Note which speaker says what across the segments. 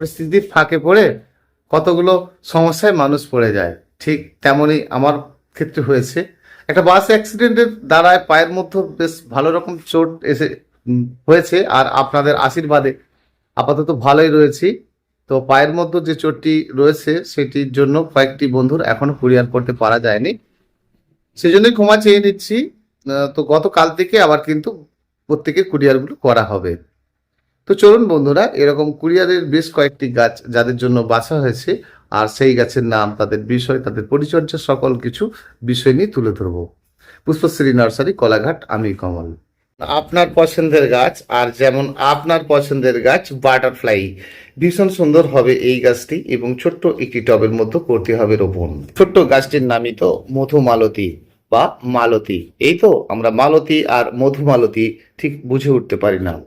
Speaker 1: পরিস্থিতির ফাঁকে পড়ে কতগুলো সমস্যায় মানুষ পড়ে যায়। ঠিক তেমনই আমার ক্ষেত্রে হয়েছে। একটা বাস অ্যাক্সিডেন্টের দ্বারায় পায়ের মধ্যে বেশ ভালো রকম চোট এসে হয়েছে। আর আপনাদের আশীর্বাদে আপাতত ভালোই রয়েছি। তো পায়ের মধ্যে যে চোটটি রয়েছে, সেটির জন্য কয়েকটি বন্ধুর এখনও কুরিয়ার করতে পারা যায়নি। সেই জন্যই ক্ষমা চেয়ে নিচ্ছি। তো গতকাল থেকে আবার কিন্তু প্রত্যেকের কুরিয়ারগুলো করা হবে। তো চলুন বন্ধুরা, এরকম কুরিয়ারের বেশ কয়েকটি গাছ যাদের জন্য বাছা হয়েছে, আর সেই গাছের নাম, তাদের বিষয়, তাদের পরিচর্যা, সকল কিছু বিষয় নিয়ে তুলে ধরবো। পুষ্পশ্রী নার্সারি, কলাঘাট, আমি কমল। আপনার পছন্দের গাছ, আর যেমন আপনার পছন্দের গাছ, বাটারফ্লাই। ভীষণ সুন্দর হবে এই গাছটি, এবং ছোট্ট একটি টবের মধ্যে করতে হবে রোপণ। ছোট্ট গাছটির নামই তো মধুমালতী। বা মালতী। এই তো আমরা মালতী আর মধুমালতী ঠিক বুঝে উঠতে পারি না।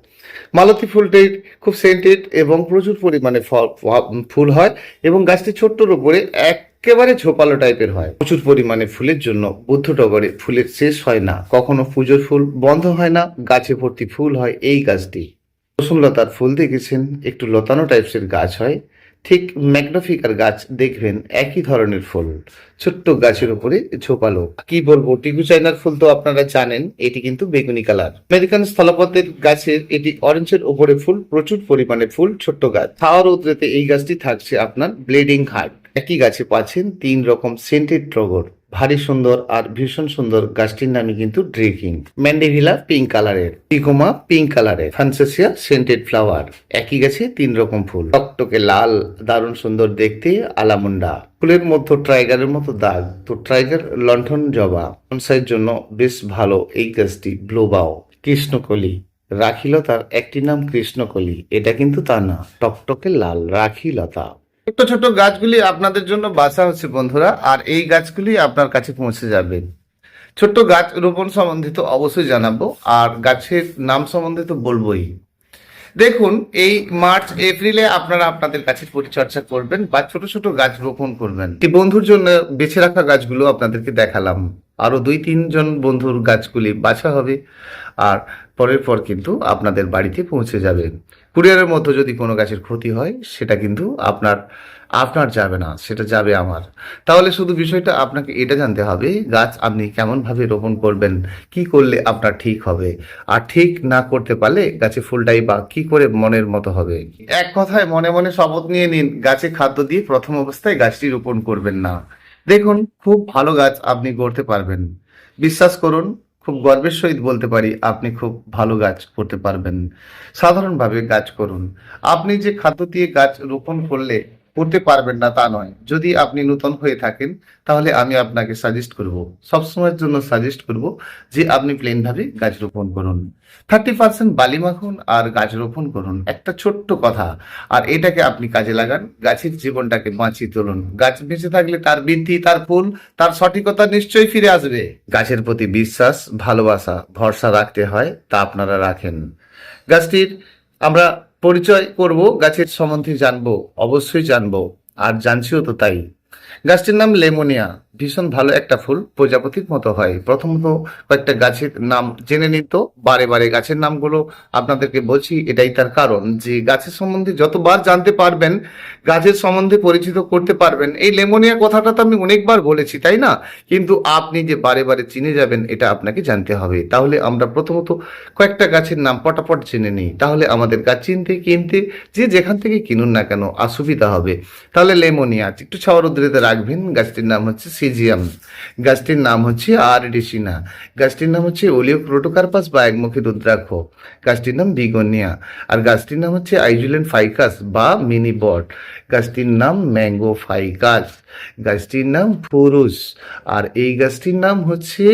Speaker 1: মালতী ফুলটি খুব সেন্টেড এবং প্রচুর পরিমাণে ফল- হয় এবং গাছটি ছোট্টর উপরে একেবারে ঝোপালো টাইপের হয়। প্রচুর পরিমাণে ফুলের জন্য বুদ্ধ টগরে ফুলের শেষ হয় না। কখনো পুজোর ফুল বন্ধ হয় না, গাছে ভর্তি ফুল হয় এই গাছটি। রসুনলতার ফুল দেখেছেন? একটু লতানো টাইপসের গাছ হয়। ঠিক ম্যাগনিফিকার গাছ দেখবেন একই ধরনের ফুল। ছোট্ট গাছের উপরে ঝোপালো। কি বলব, টিকু চাইনার ফুল তো আপনারা জানেন, এটি কিন্তু বেগুনি কালার। আমেরিকান স্থলপথের গাছের এটি অরেঞ্জের উপরে ফুল, প্রচুর পরিমাণে ফুল, ছোট্ট গাছ। খাওয়ার উদ্রেতে এই গাছটি থাকছে আপনার ব্লিডিং হার্ট। একই গাছে পাচ্ছেন তিন রকম সেন্টেড টগর। ভারী সুন্দর আর ভীষণ সুন্দর গাছটির নামই কিন্তু ড্রেকিং ম্যান্ডেভিলা পিঙ্ক কালারের টিকোমা পিঙ্ক কালারের ফানসেসিয়া সেন্টেড ফ্লাওয়ার। একই গাছে তিন রকম ফুল। টকটকে লাল, দারুণ সুন্দর দেখতে আলামুন্ডা। ফুলের মধ্যে ট্রাইগারের মতো দাগ। তো ট্রাইগার লন্ঠন জবা। বনসাইয়ের জন্য বেশ ভালো এই গাছটি, ব্লোবাও। কৃষ্ণকলি। রাখিলতার একটি নাম কৃষ্ণকলি। এটা কিন্তু তা না। টকটকে লাল রাখিলতা। ছোট ছোট গাছগুলি আপনাদের জন্য বাসা হচ্ছে, বন্ধুরা। আর এই গাছগুলি আপনার কাছে পৌঁছে যাবে। ছোট্ট গাছ রোপণ সম্বন্ধিত অবশ্যই জানাব, আর গাছের নাম সম্বন্ধে তো বলবোই। দেখুন, এই মার্চ, এপ্রিলে আপনারা আপনাদের গাছের পরিচর্যা করবেন বা ছোট ছোট গাছ রোপণ করবেন। বন্ধুর জন্য বেছে রাখা গাছগুলো আপনাদেরকে দেখালাম। আরও দুই, তিনজন বন্ধুর গাছগুলি বাছা হবে আর পরের পর কিন্তু আপনাদের বাড়িতে পৌঁছে যাবে। কুরিয়ারের মধ্যে যদি কোনো গাছের ক্ষতি হয়, সেটা কিন্তু আপনার আপনার যাবে না, সেটা যাবে আমার। তাহলে শুধু বিষয়টা আপনাকে এটা জানতে হবে, গাছ আপনি কেমনভাবে রোপণ করবেন, কি করলে আপনার ঠিক হবে, আর ঠিক না করতে পারলে গাছে ফুলটাই বা কি করে মনের মতো হবে? এক কথায় মনে মনে শপথ নিয়ে নিন, গাছে খাদ্য দিয়ে প্রথম অবস্থায় গাছটি রোপণ করবেন না। দেখুন, খুব ভালো গাছ আপনি গড়তে পারবেন। বিশ্বাস করুন, খুব গর্বের সহিত বলতে পারি, আপনি খুব ভালো গাছ করতে পারবেন। সাধারণভাবে গাছ করুন। আপনি যে খাদ্য দিয়ে গাছ রোপণ করলে করতে পারবেন না তা নয়। যদি আপনি নূতন হয়ে থাকেন, তাহলে আমি আপনাকে সাজেস্ট করব। সবসময়ের জন্য সাজেস্ট করব যে আপনি প্লেন ভাবে গাছ রোপণ করুন। থার্টি পার্সেন্ট বালি মাখুন আর গাছ রোপণ করুন। একটা ছোট্ট কথা, আর এটাকে আপনি কাজে লাগান, গাছের জীবনটাকে বাঁচিয়ে তুলুন। গাছ বেঁচে থাকলে তার বৃদ্ধি, তার ফুল, তার সঠিকতা নিশ্চয়ই ফিরে আসবে। গাছের প্রতি বিশ্বাস, ভালোবাসা, ভরসা রাখতে হয়, তা আপনারা রাখেন। গাছটির আমরা পরিচয় করব গাছের সম্বন্ধে জানব অবশ্যই জানব। আর জানছিও তো তাই। গাছটির নাম লেমোনিয়া। ভীষণ ভালো একটা ফুল, প্রজাপতির মতো হয়। প্রথমত কয়েকটা গাছের নাম জেনে নিত বারে বারে গাছের নামগুলো আপনাদেরকে বলছি, এটাই তার কারণ যে গাছের সম্বন্ধে যতবার জানতে পারবেন, গাছের সম্বন্ধে পরিচিত করতে পারবেন, এই লেমোনিয়া কথাটা তো আমি অনেকবার বলেছি, তাই না? কিন্তু আপনি যে বারে বারে চিনে যাবেন, এটা আপনাকে জানতে হবে। তাহলে আমরা প্রথমত কয়েকটা গাছের নাম পটাপট জেনে নিই। তাহলে আমাদের গাছ চিনতে কিনতে যে যেখান থেকে কিনুন না কেন, অসুবিধা হবে। তাহলে লেমোনিয়া, একটু ছাওয়ার উদ্রেতে রাখবেন গাছটির নাম হচ্ছে সিজিয়াম। গাছটির নাম হচ্ছে আর ডিসিনা গাছটির নাম হচ্ছে ওলিও ক্রোটোকার্পাস বা একমুখী রুদ্রাক্ষ। গাছটির নাম বিগনিয়া। আর গাছটির নাম হচ্ছে আইজুলেন ফাইকাস বা মিনি বট গাছটির নাম ম্যাঙ্গো ফাইকাস গাছটির নাম ফুরুস আর এই গাছটির নাম হচ্ছে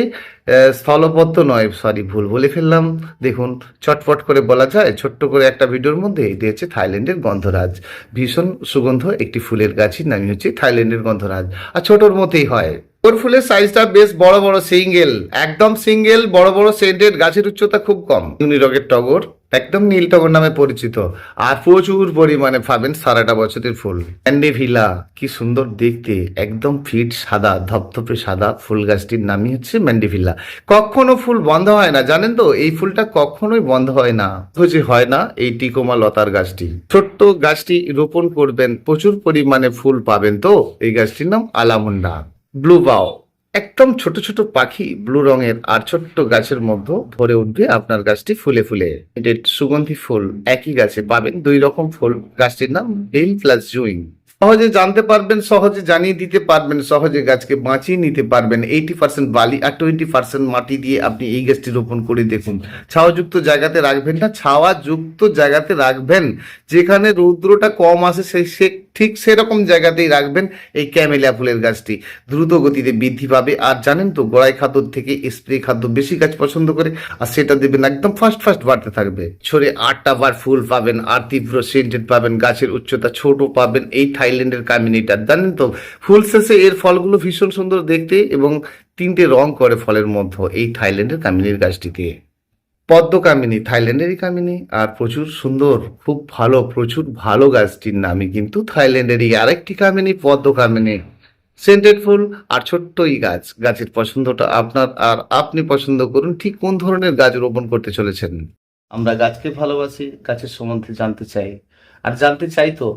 Speaker 1: আহ, স্থলপদ্ম নয় সরি ভুল বলে ফেললাম। দেখুন চটপট করে বলা যায় ছোট্ট করে একটা ভিডিওর মধ্যে এটি হচ্ছে থাইল্যান্ডের গন্ধরাজ। ভীষণ সুগন্ধ একটি ফুলের গাছের নামই হচ্ছে থাইল্যান্ডের গন্ধরাজ। আর ছোটর মতেই হয়। ওর ফুলের সাইজটা বেশ বড় বড় সিঙ্গেল একদম সিঙ্গেল বড় বড় সেন্টেড গাছের উচ্চতা খুব কম। ইউনিরগের টগর একদম নীলটগর নামে পরিচিত। আর প্রচুর পরিমাণে পাবেন সারাটা বছরের ফুল। ম্যান্ডেভিলা কি সুন্দর দেখতে। একদম ফিট, সাদা, ধপধপে সাদা ফুল গাছটির নামই হচ্ছে ম্যান্ডেভিলা কখনো ফুল বন্ধ হয় না, জানেন তো? এই ফুলটা কখনোই বন্ধ হয় না। বুঝি হয় না, এই টিকোমা লতার গাছটি। ছোট্ট গাছটি রোপণ করবেন, প্রচুর পরিমাণে ফুল পাবেন তো? এই গাছটির নাম আলামুন্ডা। ব্লু বাও একদম ছোট ছোট পাখি ব্লু রঙের আর ছোট্ট গাছের মধ্যে ভরে উঠবে আপনার গাছটি ফুলে ফুলে। সুগন্ধি ফুল একই গাছে পাবেন। দুই রকম ফুল। গাছটির নাম বেল প্লাস জুইং সহজে জানতে পারবেন, সহজে জানিয়ে দিতে পারবেন, সহজে গাছকে বাঁচিয়ে নিতে পারবেন। এইটি পার্সেন্ট বালি আর টোয়েন্টি পার্সেন্ট মাটি দিয়ে আপনি এই গাছটি রোপণ করে দেখুন। ছাওয়াযুক্ত জায়গাতে রাখবেন না ছাওয়া যুক্ত জায়গাতে রাখবেন। যেখানে রৌদ্রটা কম আসে সেই সে, ঠিক সেরকম জায়গাতেই রাখবেন এই ক্যামেলিয়া ফুলের গাছটি। দ্রুত গতিতে বৃদ্ধি পাবে। আর জানেন তো, গোড়াই খাদ্য থেকে স্প্রে খাদ্য বেশি গাছ পছন্দ করে, আর সেটা দেবেন একদম ফার্স্ট ফার্স্ট বাড়তে থাকবে। ছড়ে আটটা বার ফুল পাবেন, আর তীব্র সেন্টেড পাবেন, গাছের উচ্চতা ছোট পাবেন, এই থাইল্যান্ডের কামিনিটা জানেন তো, ফুল শেষে এর ফলগুলো ভীষণ সুন্দর দেখতে এবং তিনটে রং করে ফলের মধ্যে এই থাইল্যান্ডের কামিনীর গাছটিতে পদ্ম কামিনী থাইল্যান্ডেরই কামিনী আর প্রচুর সুন্দর, খুব ভালো, প্রচুর ভালো গাছটির নামই কিন্তু থাইল্যান্ডেরই। আরেকটি কামিনী পদ্ম কামিনী সেন্টেড ফুল আর ছোট্ট এই গাছ, গাছের পছন্দটা আপনার আর আপনি পছন্দ করুন, ঠিক কোন ধরনের গাছ রোপণ করতে চলেছেন? আমরা গাছকে ভালোবাসি, গাছের সম্বন্ধে জানতে চাই। আর জানতে চাই তো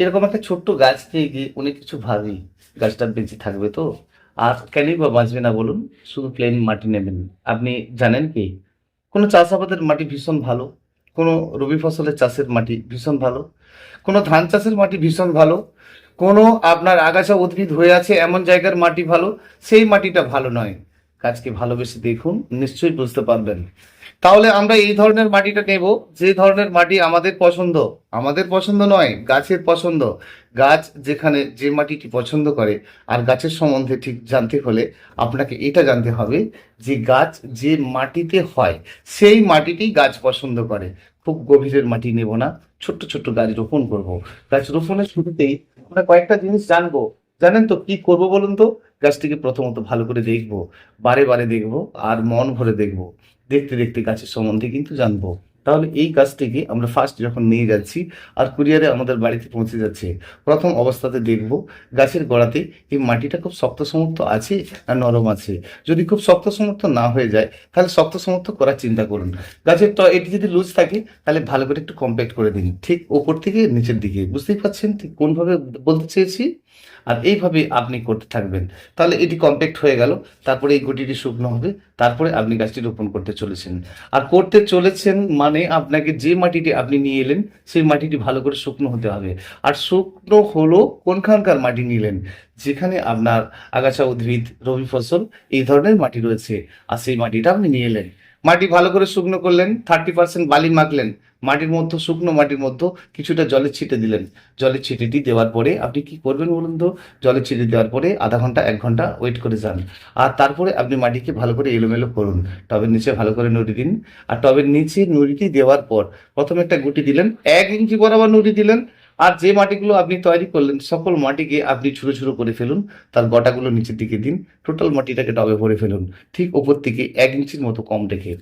Speaker 1: এরকম একটা ছোট্ট গাছ দিয়ে গিয়ে অনেক কিছু ভাবি, গাছটা বেঁচে থাকবে তো? আর কেনই বা বাঁচবে না বলুন, শুধু প্লেন মাটি নেবেন। আপনি জানেন কি, কোনো চাষাবাদের মাটি ভীষণ ভালো, কোনো রবি ফসলের চাষের মাটি ভীষণ ভালো, কোনো ধান চাষের মাটি ভীষণ ভালো, কোনো আপনার আগাছা উদ্ভিদ হয়ে আছে এমন জায়গার মাটি ভালো, সেই মাটিটা ভালো নয়। গাছকে ভালোবেসে দেখুন, নিশ্চয়ই বুঝতে পারবেন। তাহলে আমরা এই ধরনের মাটিটা নেব, যে ধরনের মাটি আমাদের পছন্দ। আমাদের পছন্দ নয়, গাছের পছন্দ। গাছ যেখানে যে মাটিটি পছন্দ করে, আর গাছের সম্বন্ধে ঠিক জানতে হলে আপনাকে এটা জানতে হবে যে গাছ যে মাটিতে হয়, সেই মাটিটি গাছ পছন্দ করে। খুব গভীরের মাটি নেব না, ছোট্ট ছোট্ট গাছ রোপণ করব। গাছ রোপণের শুরুতেই আমরা কয়েকটা জিনিস জানব। জানেন তো কি করব বলুন তো? গাছটিকে প্রথমত ভালো করে দেখব, বারে বারে দেখব, আর মন ভরে দেখব। দেখতে দেখতে গাছের সম্বন্ধে কিন্তু জানব। তাহলে এই গাছটিকে আমরা ফার্স্ট যখন নিয়ে যাচ্ছি, আর কুরিয়ারে আমাদের বাড়িতে পৌঁছে যাচ্ছে, প্রথম অবস্থাতে দেখব গাছের গোড়াতে এই মাটিটা খুব শক্ত সমর্থ আছে না নরম আছে। যদি খুব শক্ত সমর্থ না হয়ে যায়, তাহলে শক্ত সমর্থ করার চিন্তা করুন। গাছের ট, এটি যদি লুজ থাকে, তাহলে ভালো করে একটু কম্প্যাক্ট করে দিন, ঠিক ওপর থেকে নিচের দিকে। বুঝতেই পারছেন ঠিক কোনভাবে বলতে চেয়েছি? আর এইভাবে আপনি করতে থাকবেন। তাহলে এটি কম্প্যাক্ট হয়ে গেল, তারপরে এই গুটিটি শুকনো হবে, তারপরে আপনি গাছটি রোপণ করতে চলেছেন। আর করতে চলেছেন মানে আপনাকে যে মাটিটি আপনি নিয়ে এলেন, সেই মাটিটি ভালো করে শুকনো হতে হবে। আর শুকনো হলো কোনখানকার মাটি নিলেন? যেখানে আপনার আগাছা, উদ্ভিদ, রবি ফসল এই ধরনের মাটি রয়েছে। আর সেই মাটিটা আপনি নিয়ে এলেন। মাটি ভালো করে শুকনো করলেন থার্টি পার্সেন্ট বালি মাখলেন। মাটির মধ্যে, শুকনো মাটির মধ্যে কিছুটা জলের ছিটে দিলেন। জলের ছিটেটি দেওয়ার পরে আপনি কি করবেন বলুন তো? জলের ছিটে দেওয়ার পরে আধা ঘণ্টা, এক ঘণ্টা ওয়েট করে যান। আর তারপরে আপনি মাটিকে ভালো করে এলোমেলো করুন। টবের নিচে ভালো করে নুড়ি দিন। আর টবের নিচে নুড়িটি দেওয়ার পর প্রথমে একটা গুটি দিলেন, এক ইঞ্চি বরাবর নুড়ি দিলেন। আর যে মাটিগুলো আপনি তৈরি করলেন, সকল মাটিকে আপনি ছোটো ছোটো করে ফেলুন। তার গোটাগুলো নিচের দিকে দিন। টোটাল মাটিটাকে টবে ভরে ফেলুন। ঠিক ওপর থেকে এক ইঞ্চির মতো কম রেখে।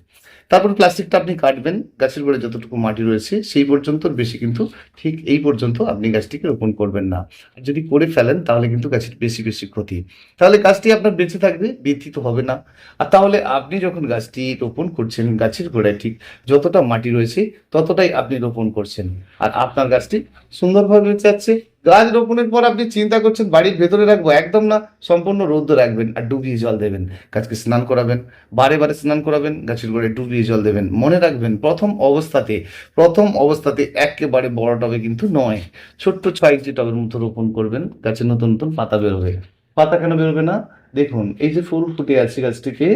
Speaker 1: তারপর প্লাস্টিকটা আপনি কাটবেন, গাছের গোড়ে যতটুকু মাটি রয়েছে সেই পর্যন্ত বেশি কিন্তু ঠিক এই পর্যন্ত আপনি গাছটিকে রোপণ করবেন না। যদি করে ফেলেন তাহলে কিন্তু গাছের বেশি বেশি ক্ষতি। তাহলে গাছটি আপনার বেঁচে থাকবে বৃদ্ধি তো হবে না। আর তাহলে আপনি যখন গাছটি রোপণ করছেন, গাছের গোড়ায় ঠিক যতটা মাটি রয়েছে ততটাই আপনি রোপণ করছেন। আর আপনার গাছটি সুন্দরভাবে বেঁচে যাচ্ছে। গাছ রোপণের পর আপনি চিন্তা করছেন, বাড়ির ভেতরে রাখব, একদম না, সম্পূর্ণ রৌদ্র রাখবেন আর ডুবিয়ে জল দেবেন। গাছকে স্নান করাবেন, বারে বারে স্নান করাবেন, গাছের গোড়ায় ডুবিয়ে জল দেবেন। মনে রাখবেন, প্রথম অবস্থাতে প্রথম অবস্থাতে একেবারে বড় টবে কিন্তু নয়। ছোট্ট ছয় ইঞ্চি টবের মতো রোপণ করবেন, গাছের নতুন নতুন পাতা বেরোবে পাতা কেন বেরোবে না? দেখুন, এই যে ফুল ফুটে আছে গাছটিকে,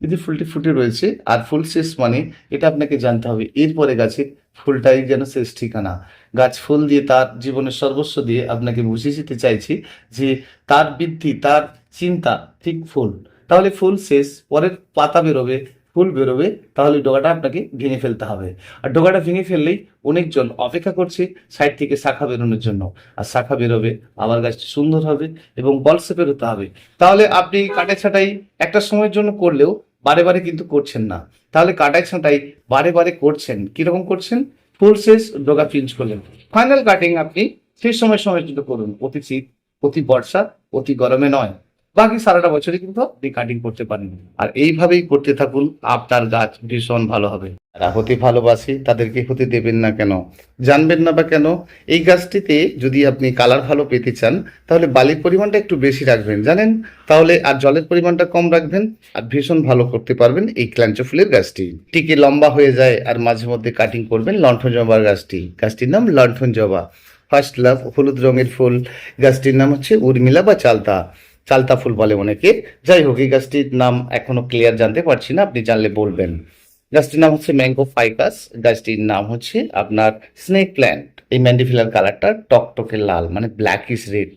Speaker 1: এই যে ফুলটি ফুটে রয়েছে, আর ফুল শেষ মানে এটা আপনাকে জানতে হবে, এরপরে গাছের ফুলটাই যেন শেষ ঠিকানা। গাছ ফুল দিয়ে তার জীবনের সর্বস্ব দিয়ে আপনাকে বুঝিয়ে দিতে চাইছি যে তার বৃদ্ধি, তার চিন্তা ঠিক ফুল। তাহলে ফুল শেষ, পরের পাতা বেরোবে, ফুল বেরোবে, তাহলে ডগাটা আপনাকে ভেঙে ফেলতে হবে। আর ডগাটা ভেঙে ফেললেই অনেকজন অপেক্ষা করছে সাইড থেকে শাখা বেরোনোর জন্য। আর শাখা বেরোবে, আবার গাছটি সুন্দর হবে এবং বলসে বেরোতে হবে। তাহলে আপনি কাটে ছাটাই একটা সময়ের জন্য করলেও বারে বারে কিন্তু করছেন না। তাহলে কাটাই ছাঁটাই বারে বারে করছেন। কীরকম করছেন? ফুল শেষ, ডোগা চেঞ্জ করলেন। ফাইনাল কাটিং আপনি সেই সময় সময় কিন্তু করুন, অতি শীত, অতি বর্ষা, অতি গরমে নয়। বাকি সারাটা বছরই কিন্তু আপনি কাটিং করতে পারেন। আর এইভাবেই করতে থাকুন, আপনার গাছ ভীষণ ভালো হবে। হতে ভালোবাসি, তাদেরকে হতে দেবেন না কেন? জানবেন না বা কেন? এই গাছটিতে যদি আপনি কালার ভালো পেতে চান, তাহলে বালির পরিমাণটা একটু বেশি রাখবেন, জানেন? তাহলে আর জলের পরিমাণটা কম রাখবেন আর ভীষণ ভালো করতে পারবেন এই ক্লাঞ্চ ফুলের গাছটি। টিকে লম্বা হয়ে যায় আর মাঝে মধ্যে কাটিং করবেন লণ্ঠন জবার গাছটি। গাছটির নাম লণ্ঠন জবা। ফার্স্ট লাভ হলুদ রঙের ফুল। গাছটির নাম হচ্ছে উর্মিলা বা চালতা। চালতা ফুল বলে অনেকে। যাই হোক, এই গাছটির নাম এখনও ক্লিয়ার জানতে পারছি না, আপনি জানলে বলবেন। গাছটির নাম হচ্ছে ম্যাঙ্গো ফাইকাস গাছটির নাম হচ্ছে আপনার স্নেক প্ল্যান্ট এই ম্যান্ডিফিলার কালারটা টকটকে লাল মানে ব্ল্যাকিশ রেড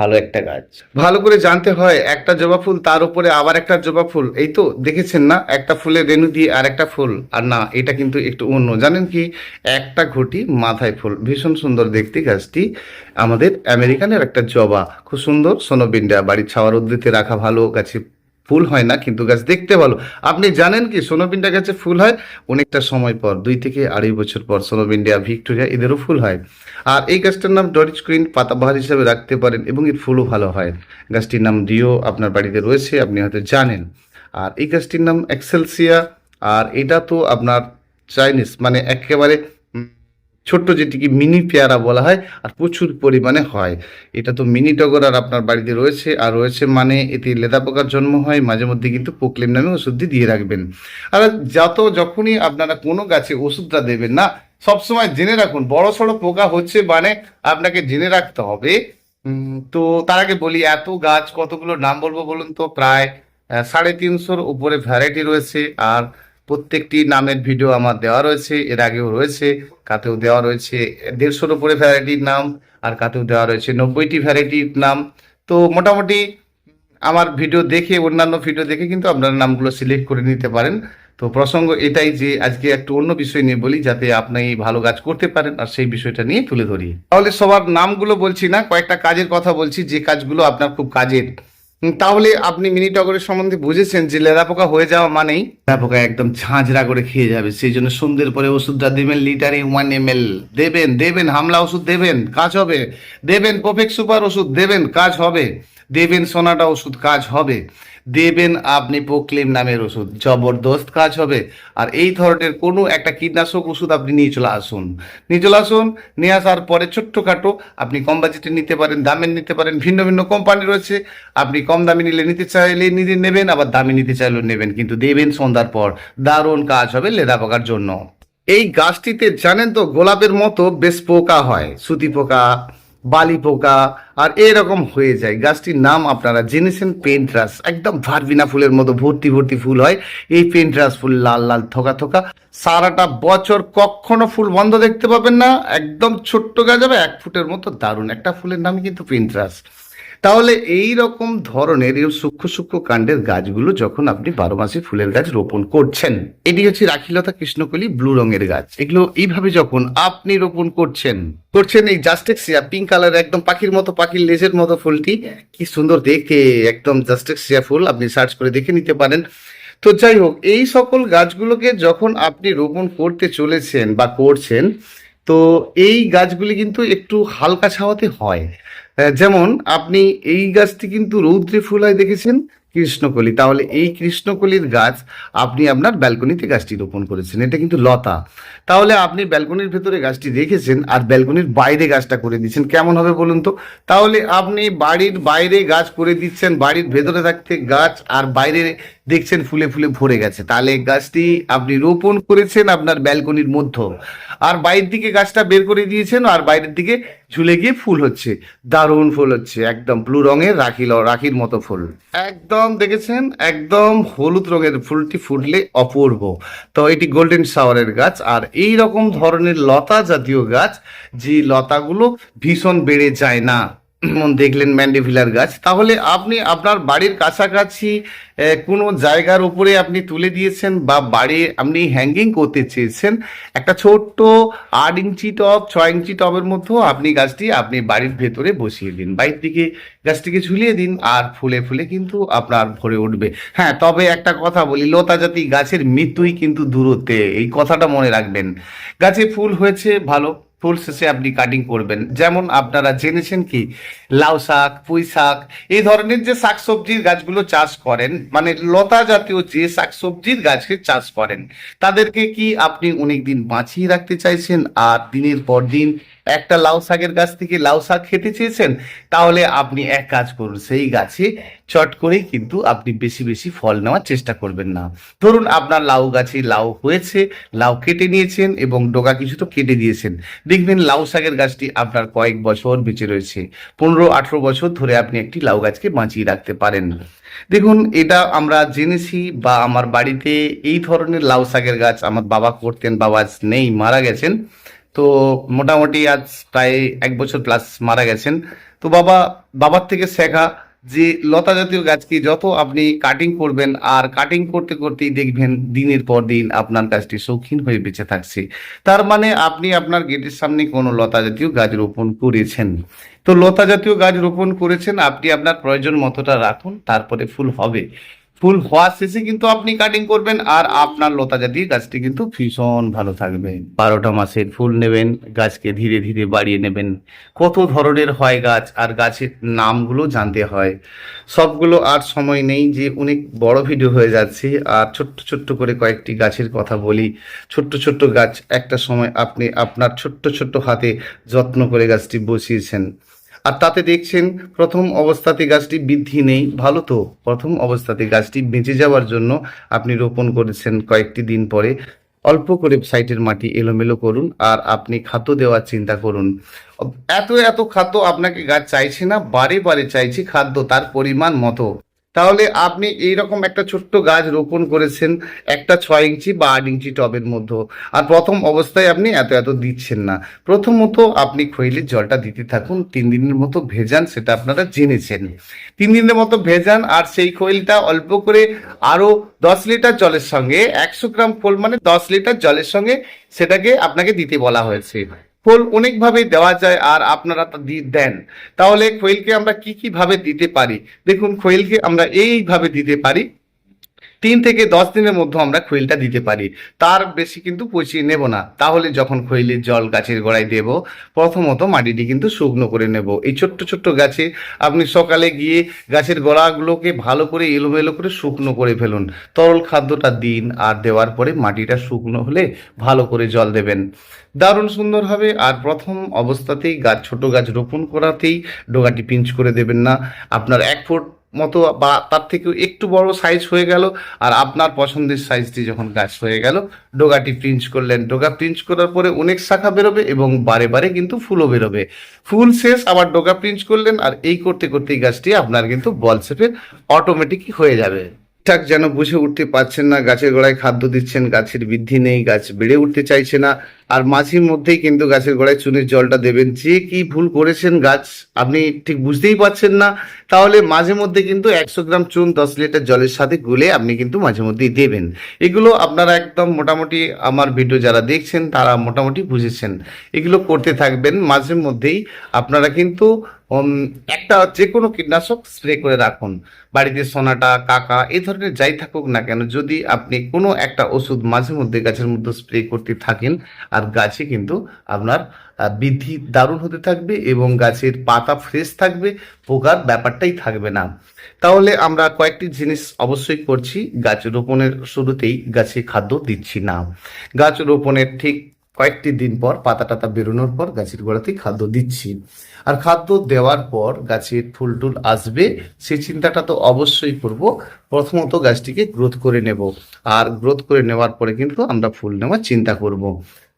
Speaker 1: ভালো একটা গাছ। ভালো করে জানতে হয়, একটা জবা ফুল, তার উপরে আবার একটা জবা ফুল। এই তো, দেখেছেন না? একটা ফুলের রেণু দিয়ে আর একটা ফুল। আর না, এটা কিন্তু একটু অন্য। জানেন কি? একটা ঘটি মাথায় ফুল। ভীষণ সুন্দর দেখতে গাছটি। আমাদের আমেরিকানের একটা জবা। খুব সুন্দর। সোনোবিন্ডা বাড়ির ছাওয়ার উদ্দিতে রাখা ভালো, গাছে ফুল হয় না, কিন্তু গাছ দেখতে ভালো। আপনি জানেন কি সোনোবিন্ডা গাছে ফুল হয়, অনেকটা সময় পর, দুই থেকে আড়াই বছর পর সোনোবিন্ডিয়া ভিক্টোরিয়া এদেরও ফুল হয়। আর এই গাছটার নাম ডরিচ ক্রিন পাতাবাহার হিসাবে রাখতে পারেন এবং এর ফুলও ভালো হয়। গাছটির নাম ডিও আপনার বাড়িতে রয়েছে, আপনি হয়তো জানেন। আর এই গাছটির নাম এক্সেলসিয়া, আর এটা তো আপনার চাইনিজ মানে একেবারে ছোট্ট যেটিকে মিনি পেয়ারা বলা হয় আর প্রচুর পরিমাণে হয়। এটা তো মিনি টগর আর আপনার বাড়িতে রয়েছে, আর রয়েছে মানে এতে লেদা পোকার জন্ম হয়, মাঝে মধ্যে কিন্তু পোকলেম নামে ওষুধ দিয়ে দিয়ে রাখবেন। আর যত যখনই আপনারা কোনো গাছে ওষুধটা দেবেন না, সবসময় জেনে রাখুন, বড় সড়ো পোকা হচ্ছে মানে আপনাকে জেনে রাখতে হবে। তো তার আগে বলি, এত গাছ কতগুলো নাম বলব বলুন তো? প্রায় সাড়ে তিনশোর উপরে ভ্যারাইটি রয়েছে, আর প্রত্যেকটি নামের ভিডিও আমার দেওয়া রয়েছে, এর আগেও রয়েছে, কাতেও দেওয়া রয়েছে দেড়শোর উপরে ভ্যারাইটির নাম আর কাতেও দেওয়া রয়েছে নব্বইটি ভ্যারাইটির নাম। তো মোটামুটি আমার ভিডিও দেখে, অন্যান্য ভিডিও দেখে কিন্তু আপনারা নামগুলো সিলেক্ট করে নিতে পারেন। তো প্রসঙ্গ এটাই যে আজকে একটু অন্য বিষয় নিয়ে বলি, যাতে আপনি ভালো কাজ করতে পারেন আর সেই বিষয়টা নিয়ে তুলে ধরি। তাহলে সবার নামগুলো বলছি না, কয়েকটা কাজের কথা বলছি, যে কাজগুলো আপনার খুব কাজের। তাহলে আপনি মিনি টগরের সম্বন্ধে বুঝেছেন যে লেদা পোকা হয়ে যাওয়া মানেই লেদা পোকা একদম ঝাঁঝরা করে খেয়ে যাবে। সেই জন্য সন্ধ্যের পরে ওষুধটা দেবেন লিটারে ওয়ান এম এল দেবেন দেবেন, হামলা ওষুধ দেবেন, কাজ হবে। দেবেন প্রফেক্ট সুপার ওষুধ, দেবেন, কাজ হবে। দেবেন সোনাটা ওষুধ, কাজ হবে। দেবেন আপনি পোক্লেম নামের ওষুধ। জবরদস্ত কাজ হবে। আর এই ধরনের কোনো একটা কীটনাশক ওষুধ আপনি নিয়ে চলে আসুন। নিয়ে চলে আসুন, নিয়ে আসার পরে ছোট্টখাটো আপনি কম বাজেটে নিতে পারেন দামের নিতে পারেন, ভিন্ন ভিন্ন কোম্পানি রয়েছে। আপনি কম দামে নিলে নিতে চাইলে নিজে নেবেন, আবার দামে নিতে চাইলেও নেবেন। কিন্তু দেবেন সন্ধ্যার পর। দারুণ কাজ হবে লেদা পোকার জন্য। এই গাছটিতে জানেন তো, গোলাপের মতো বেশ পোকা হয়। সুতি পোকা বালি পোকা, আর এরকম হয়ে যায়। গাছটির নাম আপনারা জেনেছেন, পেন্ট্রাস। একদম ভারবিনা ফুলের মতো ভর্তি ভর্তি ফুল হয়। এই পেন্ট্রাস ফুল লাল লাল, থোকা থোকা। সারাটা বছর কখনো ফুল বন্ধ দেখতে পাবেন না। একদম ছোট্ট গাছ হবে, এক ফুটের মতো দারুণ। একটা ফুলের নাম কিন্তু পেন্ট্রাস। তাহলে এই রকম ধরনের এই সূক্ষ্ম সূক্ষ্ম কাণ্ডের গাছগুলো যখন আপনি বারো মাসে ফুলের গাছ রোপণ করছেন, এটি হচ্ছে রাখিলতা কৃষ্ণকলি ব্লু রঙের গাছ। এগুলো এইভাবে যখন আপনি রোপণ করছেন করছেন এই জাস্টেক্সিয়া পিঙ্ক কালার একদম পাখির মতো, পাখির লেজের মতো ফুলটি। কি সুন্দর দেখে, একদম জাস্টেক্সিয়া ফুল আপনি সার্চ করে দেখে নিতে পারেন। তো যাই হোক, এই সকল গাছগুলোকে যখন আপনি রোপণ করতে চলেছেন বা করছেন, তো এই গাছগুলি কিন্তু একটু হালকা ছাওয়াতে হয়। যেমন আপনি এই গাছটি কিন্তু রৌদ্রে ফুলায় দেখেছেন কৃষ্ণকলি। তাহলে এই কৃষ্ণকলির গাছ আপনি আপনার ব্যালকনিতে গাছটি রোপণ করেছেন, এটা কিন্তু লতা। তাহলে আপনি ব্যালকনির ভেতরে গাছটি রেখেছেন আর ব্যালকনির বাইরে গাছটা করে দিচ্ছেন, কেমন হবে বলুন তো? তাহলে আপনি বাড়ির বাইরে গাছ করে দিচ্ছেন, বাড়ির ভেতরে থাকতে গাছ আর বাইরে দেখছেন ফুলে ফুলে ভরে গেছে। তাহলে গাছটি আপনি রোপণ করেছেন আপনার ব্যালকনির মধ্যে। আর বাইরের দিকে গাছটা বের করে দিয়েছেন আর বাইরের দিকে ঝুলে গিয়ে ফুল হচ্ছে। দারুণ ফুল হচ্ছে, একদম ব্লু রঙের রাখি রাখির মতো ফুল। একদম দেখেছেন? একদম হলুদ রঙের ফুলটি ফুটলে অপূর্ব। তো এটি গোল্ডেন শাওয়ারের গাছ, আর এই রকম ধরনের লতা জাতীয় গাছ, যে লতাগুলো ভীষণ বেড়ে যায় না। দেখলেন ম্যান্ডিভিলার গাছ, তাহলে আপনি আপনার বাড়ির কাছাকাছি কোনো জায়গার উপরে আপনি তুলে দিয়েছেন বা বাড়ি আপনি হ্যাঙ্গিং করতে চেয়েছেন, একটা ছোট্ট আট ইঞ্চি টপ ছয় ইঞ্চি টবের মধ্যেও আপনি গাছটি আপনি বাড়ির ভেতরে বসিয়ে দিন বাইর দিকে গাছটিকে ঝুলিয়ে দিন আর ফুলে ফুলে কিন্তু আপনার ভরে উঠবে। হ্যাঁ তবে একটা কথা বলি, লতা জাতি গাছের মৃত্যুই কিন্তু দূরত্বে, এই কথাটা মনে রাখবেন। গাছে ফুল হয়েছে, ভালো। ফুল শেষে আপনি কাটিং করবেন। যেমন আপনারা জেনেছেন কি, লাউ শাক, পুঁই শাক, এই ধরনের যে শাকসবজির গাছগুলো চাষ করেন মানে লতা জাতীয় যে শাকসবজির গাছকে চাষ করেন, তাদেরকে কি আপনি অনেক দিন বাঁচিয়ে রাখতে চাইছেন? আর দিনের পর দিন একটা লাউ শাকের গাছ থেকে লাউ শাক খেতে চেয়েছেন, তাহলে আপনি এক কাজ করুন, সেই গাছে চট করেই কিন্তু আপনি বেশি বেশি ফল নেওয়ার চেষ্টা করবেন না। ধরুন আপনার লাউ গাছে লাউ হয়েছে, লাউ কেটে নিয়েছেন এবং ডোকা কিছু তো কেটে দিয়েছেন। দেখবেন লাউ শাকের গাছটি আপনার কয়েক বছর বেঁচে রয়েছে। পনেরো, আঠেরো বছর ধরে আপনি একটি লাউ গাছকে বাঁচিয়ে রাখতে পারেন। দেখুন, এটা আমরা জেনেছি বা আমার বাড়িতে এই ধরনের লাউ শাকের গাছ আমার বাবা করতেন, বাবা নেই, মারা গেছেন। তো মোটামুটি আজ প্রায় এক বছর প্লাস মারা গেছেন। তো বাবা, বাবার থেকে শেখা যে লতা জাতীয় গাছকে যত আপনি কাটিং করবেন আর কাটিং করতে করতেই দেখবেন দিনের পর দিন আপনার গাছটি শৌখিন হয়ে বেঁচে থাকছে। তার মানে আপনি আপনার গেটের সামনে কোনো লতা জাতীয় গাছ রোপণ করেছেন। তো লতা জাতীয় গাছ রোপণ করেছেন, আপনি আপনার প্রয়োজন মতোটা রাখুন, তারপরে ফুল হবে। ফুল হওয়ার শেষে কিন্তু আপনি কাটিং করবেন আর আপনার লতা জাতীয় গাছটি কিন্তু ভীষণ ভালো থাকবে। বারোটা মাসের ফুল নেবেন, গাছকে ধীরে ধীরে বাড়িয়ে নেবেন। কত ধরনের হয় গাছ আর গাছের নামগুলো জানতে হয়। সবগুলো আর সময় নেই যে অনেক বড় ভিডিও হয়ে যাচ্ছে আর ছোট্ট ছোট্ট করে কয়েকটি গাছের কথা বলি। ছোট্ট ছোট্ট গাছ একটা সময় আপনি আপনার ছোট্ট ছোট্ট হাতে যত্ন করে গাছটি বসিয়েছেন। আর তাতে দেখছেন প্রথম অবস্থাতে গাছটি বৃদ্ধি নেই। ভালো তো, প্রথম অবস্থাতে গাছটি বেঁচে যাওয়ার জন্য আপনি রোপণ করেছেন কয়েকটি দিন পরে। অল্প করে সাইটের মাটি এলোমেলো করুন আর আপনি খাদ্য দেওয়ার চিন্তা করুন। এত এত খাদ্য আপনাকে গাছ চাইছে না, বারে বারে চাইছে খাদ্য তার পরিমাণ মতো। তাহলে আপনি এইরকম একটা ছোট্ট গাছ রোপণ করেছেন, একটা ছয় ইঞ্চি বা আট ইঞ্চি টবের মধ্যে। আর প্রথম অবস্থায় আপনি এত এত দিচ্ছেন না। প্রথমত আপনি খৈলের জলটা দিতে থাকুন, তিন দিনের মতো ভেজান সেটা আপনারা জেনেছেন। তিন দিনের মতো ভেজান আর সেই খৈলটা অল্প করে আরও দশ লিটার জলের সঙ্গে, একশো গ্রাম খোল মানে দশ লিটার জলের সঙ্গে সেটাকে আপনাকে দিতে বলা হয়েছে। খোল অনেকভাবে দেওয়া যায় আর আপনারা তা দেন। তাহলে খোয়েলকে আমরা কি কি ভাবে দিতে পারি? দেখুন, খোয়েলকে আমরা এইভাবে দিতে পারি। তিন থেকে দশ দিনের মধ্যে আমরা খৈলটা দিতে পারি। তার বেশি কিন্তু পচিয়ে নেব না। তাহলে যখন খৈলের জল গাছের গোড়ায় দেব, প্রথমত মাটিটি কিন্তু শুকনো করে নেব। এই ছোট্ট ছোট্ট গাছে আপনি সকালে গিয়ে গাছের গোড়াগুলোকে ভালো করে এলোমেলো করে শুকনো করে ফেলুন। তরল খাদ্যটা দিন আর দেওয়ার পরে মাটিটা শুকনো হলে ভালো করে জল দেবেন। দারুণ সুন্দর হবে। আর প্রথম অবস্থাতেই গাছ, ছোট গাছ রোপণ করাতেই ডোগাটি পিঞ্চ করে দেবেন না। আপনার এক ফুট মতো বা তার থেকেও একটু বড় সাইজ হয়ে গেল। আর আপনার পছন্দের সাইজটি যখন গাছ হয়ে গেল, ডোগাটি প্রিন্স করলেন। ডোগা প্রিন্স করার পরে অনেক শাখা বেরোবে এবং বারে বারে কিন্তু ফুলও বেরোবে। ফুল শেষ, আবার ডোগা প্রিন্স করলেন। আর এই করতে করতেই গাছটি আপনার কিন্তু বল শেপের অটোমেটিকই হয়ে যাবে। ঠিকঠাক যেন বুঝে উঠতে পারছেন না, গাছের গোড়ায় খাদ্য দিচ্ছেন, গাছের বৃদ্ধি নেই, গাছ বেড়ে উঠতে চাইছে না, আর মাঝে মধ্যেই কিন্তু গাছের গোড়ায় চুনের জলটা দেবেন। যে কি ভুল করেছেন গাছ, আপনি ঠিক বুঝতেই পারছেন না। তাহলে মাঝে মধ্যে কিন্তু একশো গ্রাম চুন, দশ লিটার জলের সাথে গুলে আপনি কিন্তু মাঝে মধ্যেই দেবেন। এগুলো আপনারা একদম মোটামুটি আমার ভিডিও যারা দেখছেন, তারা মোটামুটি বুঝেছেন। এগুলো করতে থাকবেন, মাঝে মধ্যেই আপনারা কিন্তু একটা যে কোনো কীটনাশক স্প্রে করে রাখুন। বাড়িতে সোনাটা, কাকা, এই ধরনের যাই থাকুক না কেন, যদি আপনি কোনো একটা ওষুধ মাঝে মধ্যে গাছের মধ্যে স্প্রে করতে থাকেন, আর গাছে কিন্তু আপনার বৃদ্ধি দারুণ হতে থাকবে এবং গাছের পাতা ফ্রেশ থাকবে, পোকার ব্যাপারটাই থাকবে না। তাহলে আমরা কয়েকটি জিনিস অবশ্যই করছি, গাছ রোপণের শুরুতেই গাছে খাদ্য দিচ্ছি না। গাছ রোপণের ঠিক কয়েকটি দিন পর পাতা টাতা বেরোনোর পর গাছের গোড়াতেই খাদ্য দিচ্ছি। আর খাদ্য দেওয়ার পর গাছের ফুল টুল আসবে সেই চিন্তাটা তো অবশ্যই করব। প্রথমত গাছটিকে গ্রোথ করে নেব। আর গ্রোথ করে নেওয়ার পরে কিন্তু আমরা ফুল নেওয়ার চিন্তা করব।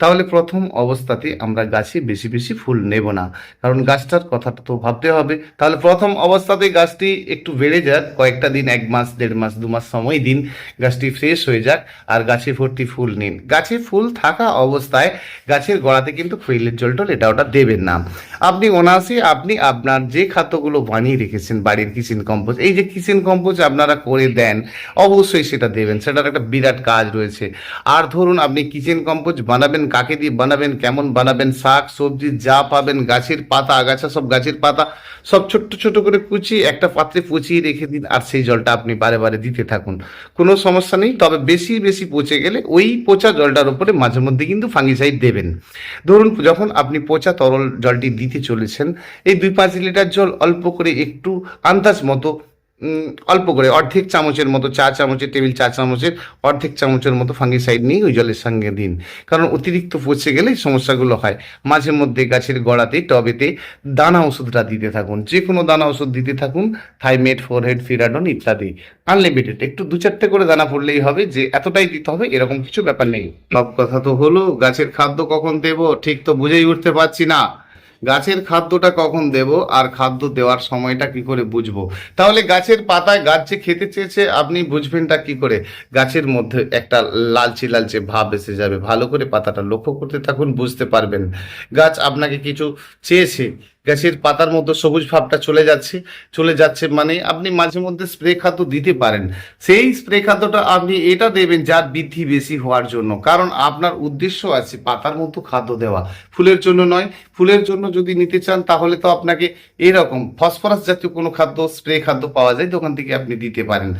Speaker 1: তাহলে প্রথম অবস্থাতে আমরা গাছে বেশি বেশি ফুল নেব না। কারণ গাছটার কথাটা তো ভাবতে হবে। তাহলে প্রথম অবস্থাতে গাছটি একটু বেড়ে যাক, কয়েকটা দিন, এক মাস, দেড় মাস, দু মাস সময় দিন, গাছটি ফ্রেশ হয়ে যাক আর গাছে ভর্তি ফুল নিন। গাছে ফুল থাকা অবস্থায় গাছের গোড়াতে কিন্তু ফুলের জল টল এটা ওটা দেবেন না। আপনি অনায়াসে আপনি আপনার যে খাদ্যগুলো বানিয়ে রেখেছেন, বাড়ির কিচেন কম্পোজ, এই যে কিচেন কম্পোজ আপনারা করে দেন, অবশ্যই সেটা দেবেন। সেটার একটা বিরাট কাজ রয়েছে। আর ধরুন আপনি কিচেন কম্পোজ বানাবেন কাকে দিয়ে বানাবেন, কেমন বানাবেন, শাক, সবজি যা পাবেন, গাছের পাতা, আগাছা সব গাছের পাতা, সব ছোট্ট ছোট করে কুচিয়ে একটা পাত্রে পচিয়ে রেখে দিন আর সেই জলটা আপনি বারে বারে দিতে থাকুন। কোনো সমস্যা নেই, তবে বেশি বেশি পচে গেলে ওই পচা জলটার উপরে মাঝে মধ্যে কিন্তু ফাঙ্গিসাইড দেবেন। ধরুন, যখন আপনি পচা তরল জলটি দিতে চলেছেন, এই দুই পাঁচ লিটার জল অল্প করে একটু আন্দাজ মতো অল্প করে, অর্ধেক চামচের মতো, চা চামচের টেবিল, চা চামচের অর্ধেক চামচের মতো ফাঙ্গিসাইড নিয়ে ওই জলের সঙ্গে দিন। কারণ অতিরিক্ত পচে গেলে সমস্যাগুলো হয়। মাঝে মধ্যে গাছের গোড়াতে, টবেতে দানা ওষুধটা দিতে থাকুন। যে কোনো দানা ওষুধ দিতে থাকুন, থাইমেট, ফোরহেড, ফিরাডন ইত্যাদি। আনলিমিটেড, একটু দু চারটে করে দানা পড়লেই হবে যে এতটাই দিতে হবে, এরকম কিছু ব্যাপার নেই। সব কথা তো হলো, গাছের খাদ্য কখন দেব? ঠিক তো বুঝেই উঠতে পারছি না। গাছের খাদ্যটা কখন দেব আর খাদ্য দেওয়ার সময়টা কি করে বুঝব? তাহলে গাছের পাতায় গাছ যে খেতে চেয়েছে, আপনি বুঝবেনটা কি করে? গাছের মধ্যে একটা লালচে লালচে ভাব এসে যাবে। ভালো করে পাতাটা লক্ষ্য করতে থাকুন, বুঝতে পারবেন। গাছ আপনাকে কিছু চেয়েছে গাছের পাতার মধ্যে সবুজ ভাবটা চলে যাচ্ছে চলে যাচ্ছে মানে আপনি মাঝে মধ্যে স্প্রে খাদ্য দিতে পারেন। সেই স্প্রে খাদ্যটা আপনি এটা দেবেন যার বৃদ্ধি বেশি হওয়ার জন্য। কারণ আপনার উদ্দেশ্য আছে পাতার মতো খাদ্য দেওয়া। ফুলের জন্য নয়, ফুলের জন্য যদি নিতে চান তাহলে তো আপনাকে এরকম ফসফরাস জাতীয় কোনো খাদ্য, স্প্রে খাদ্য পাওয়া যায়, দোকান থেকে আপনি দিতে পারেন।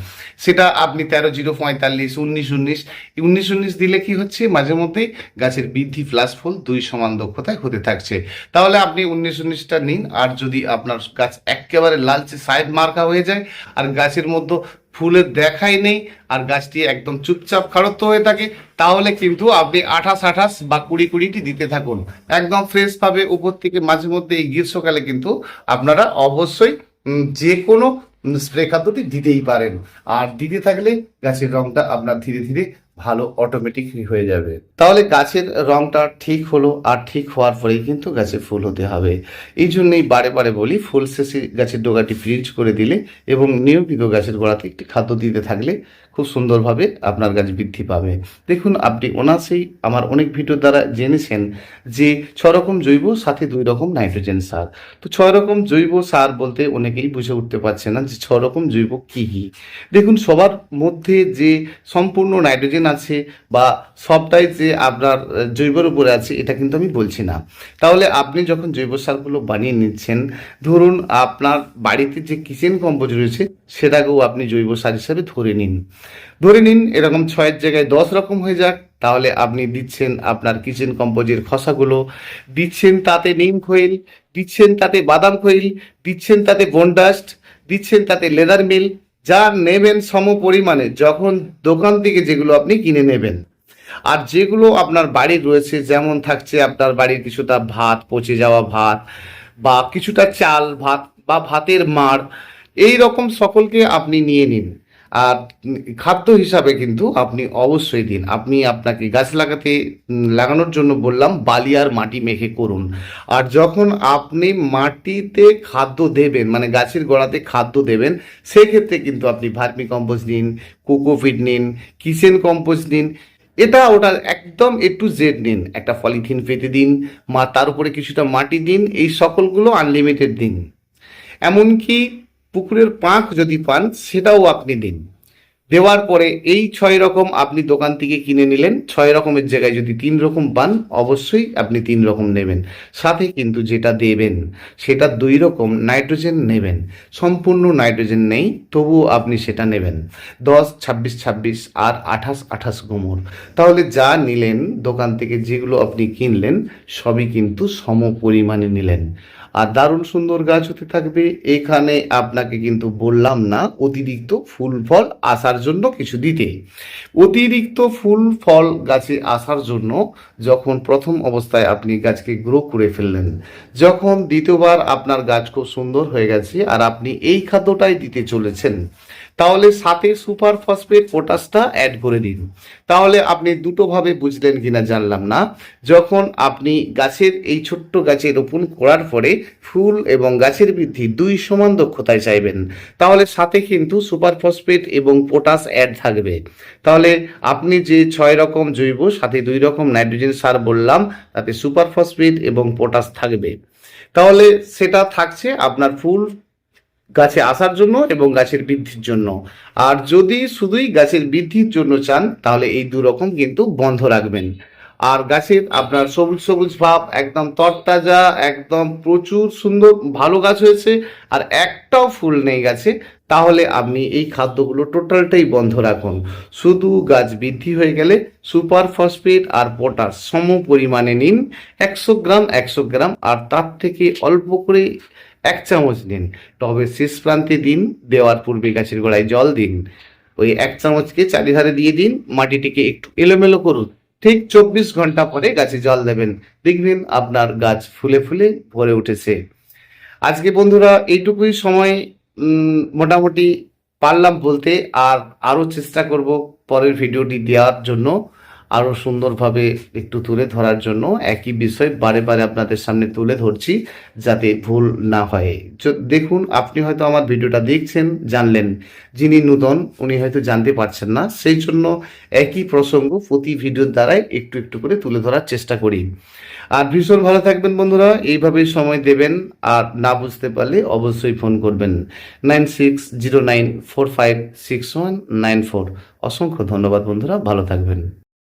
Speaker 1: সেটা আপনি তেরো জিরো পঁয়তাল্লিশ, উনিশ উনিশ উনিশ উনিশ দিলে কি হচ্ছে? মাঝে মধ্যেই গাছের বৃদ্ধি প্লাস ফুল দুই সমান দক্ষতায় হতে থাকছে। তাহলে আপনি উনিশ উনিশ উনিশটা নিন, আর যদি আপনার গাছ একেবারে লালচে সাইড মার্কা হয়ে যায়, আর গাছের মধ্যে ফুলের দেখাই নেই, আর গাছটি একদম চুপচাপ খাড়ত্ব হয়ে থাকে, তাহলে কিন্তু আপনি আঠাশ আঠাশ বা কুড়ি কুড়িটি দিতে থাকুন। একদম ফ্রেশ পাবে উপর থেকে মাঝে মধ্যে এই গ্রীষ্মকালে কিন্তু আপনারা অবশ্যই যে কোনো স্প্রে খাদ্যটি দিতেই পারেন। আর দিতে থাকলে গাছের রংটা আপনার ধীরে ধীরে ভালো অটোমেটিক হয়ে যাবে। তাহলে গাছের রংটা ঠিক হলো আর ঠিক হওয়ার পরেই কিন্তু গাছে ফুল হতে হবে। এই জন্যই বারে বারে বলি ফুল শেষে গাছের ডোগাটি ফ্রিজ করে দিলে এবং নিয়মিত গাছের গোড়াতে একটি খাদ্য দিতে থাকলে খুব সুন্দরভাবে আপনার গাছ বৃদ্ধি পাবে। দেখুন, আপনি অনাসেই আমার অনেক ভিডিও দ্বারা জেনেছেন যে ছ রকম জৈব, সাথে দুই রকম নাইট্রোজেন সার। তো ছয় রকম জৈব সার বলতে অনেকেই বুঝে উঠতে পারছে না যে ছ রকম জৈব কী কী। দেখুন, সবার মধ্যে যে সম্পূর্ণ নাইট্রোজেন আছে বা সবটাই যে আপনার জৈবের উপরে আছে, এটা কিন্তু আমি বলছি না। তাহলে আপনি যখন জৈব সারগুলো বানিয়ে নিচ্ছেন, ধরুন আপনার বাড়িতে যে কিচেন কম্পোজ রয়েছে সেটাকেও আপনি জৈব সার হিসাবে ধরে নিন। ধরে নিন, এরকম ছয়ের জায়গায় দশ রকম হয়ে যাক, তাহলে আপনি দিচ্ছেন আপনার কিচেন কম্পোজের খসাগুলো, দিচ্ছেন তাতে নিম খৈল, দিচ্ছেন তাতে বাদাম খৈল, দিচ্ছেন তাতে বনডাস্ট দিচ্ছেন তাতে লেদার মিল যা নেবেন সম পরিমাণে, যখন দোকান থেকে যেগুলো আপনি কিনে নেবেন। আর যেগুলো আপনার বাড়ির রয়েছে, যেমন থাকছে আপনার বাড়ির কিছুটা ভাত, পচে যাওয়া ভাত, বা কিছুটা চাল, ভাত, বা ভাতের মাড় এই রকম সকলকে আপনি নিয়ে নিন। আর খাদ্য হিসাবে কিন্তু আপনি অবশ্যই দিন। আপনি আপনাকে গাছ লাগাতে, লাগানোর জন্য বললাম, বালি আর মাটি মেখে করুন। আর যখন আপনি মাটিতে খাদ্য দেবেন মানে গাছের গোড়াতে খাদ্য দেবেন, সেক্ষেত্রে কিন্তু আপনি ভার্মি কম্পোস্ট নিন কোকোফিট নিন, কিচেন কম্পোস্ট নিন। এটা ওটা একদম এ টু জেড নিন। একটা পলিথিন পেতে দিন, মা তার উপরে কিছুটা মাটি দিন, এই সকলগুলো আনলিমিটেড দিন। এমনকি পুকুরের পাঁক যদি পান, সেটাও আপনি দিন। দেওয়ার পরে এই ছয় রকম আপনি দোকান থেকে কিনে নিলেন। ছয় রকমের জায়গায় যদি তিন রকম পান, অবশ্যই আপনি তিন রকম নেবেন। সাথে কিন্তু যেটা দেবেন, সেটা দুই রকম নাইট্রোজেন নেবেন। সম্পূর্ণ নাইট্রোজেন নেই, তবুও আপনি সেটা নেবেন। দশ, ছাব্বিশ ছাব্বিশ আর আঠাশ আঠাশ গোমর। তাহলে যা নিলেন, দোকান থেকে যেগুলো আপনি কিনলেন, সবই কিন্তু সম পরিমাণে নিলেন। আর দারুণ সুন্দর গাছ হতে থাকবে। এখানে আপনাকে কিন্তু বললাম না, অতিরিক্ত ফুল, ফল আসার জন্য কিছু দিতে। অতিরিক্ত ফুল, ফল গাছে আসার জন্য যখন প্রথম অবস্থায় আপনি গাছকে গ্রো করে ফেললেন, যখন দ্বিতীয়বার আপনার গাছ খুব সুন্দর হয়ে গেছে আর আপনি এই খাদ্যটাই দিতে চলেছেন তাহলে সাথে সুপার ফসফেট পটাশটা অ্যাড করে দিন। তাহলে আপনি দুটোভাবে বুঝলেন কিনা জানলাম না। যখন আপনি গাছের, এই ছোট্ট গাছে রোপণ করার পরে ফুল এবং গাছের বৃদ্ধি দুই সমান দক্ষতায় চাইবেন, তাহলে সাথে কিন্তু সুপার ফসফেট এবং পটাশ অ্যাড থাকবে। তাহলে আপনি যে ছয় রকম জৈব, সাথে দুই রকম নাইট্রোজেন সার বললাম, তাতে সুপার ফসফেট এবং পটাশ থাকবে। তাহলে সেটা থাকছে আপনার ফুল গাছে আসার জন্য এবং গাছের বৃদ্ধির জন্য। আর যদি শুধুই গাছের বৃদ্ধির জন্য চান, তাহলে এই দু রকম কিন্তু বন্ধ রাখবেন। আর গাছের আপনার সবুজ সবুজ ভাব, একদম তরতাজা, একদম প্রচুর সুন্দর, ভালো গাছ হয়েছে। আর একটাও ফুল নেই গাছে, তাহলে আপনি এই খাদ্যগুলো টোটালটাই বন্ধ রাখুন। শুধু গাছ বৃদ্ধি হয়ে গেলে সুপার ফসফেট আর পটাশ সম পরিমাণে নিন। একশো গ্রাম একশো গ্রাম, আর তার থেকে অল্প করে এক চামচ নিন টবের শেষ প্রান্তে দিন, দেওয়ার পূর্বে গাছের গোড়ায় জল দিন। ওই এক চামচকে চারিধারে দিয়ে দিন, মাটিটিকে একটু এলোমেলো করুন। ঠিক চব্বিশ ঘণ্টা পরে গাছে জল দেবেন। দেখবেন আপনার গাছ ফুলে ফুলে ভরে উঠেছে। আজকে বন্ধুরা এইটুকুই সময় মোটামুটি পারলাম বলতে, আর আরও চেষ্টা করব পরের ভিডিওটি দেওয়ার জন্য। আরও সুন্দরভাবে একটু তুলে ধরার জন্য একই বিষয় বারে বারে আপনাদের সামনে তুলে ধরছি যাতে ভুল না হয়। দেখুন, আপনি হয়তো আমার ভিডিওটা দেখছেন, জানলেন। যিনি নূতন, উনি হয়তো জানতে পারছেন না। সেই জন্য একই প্রসঙ্গ প্রতি ভিডিওর দ্বারাই একটু একটু করে তুলে ধরার চেষ্টা করি। আর ভীষণ ভালো থাকবেন বন্ধুরা। এইভাবেই সময় দেবেন আর না বুঝতে পারলে অবশ্যই ফোন করবেন। Nine six zero nine four five six one nine four. অসংখ্য ধন্যবাদ বন্ধুরা। ভালো থাকবেন।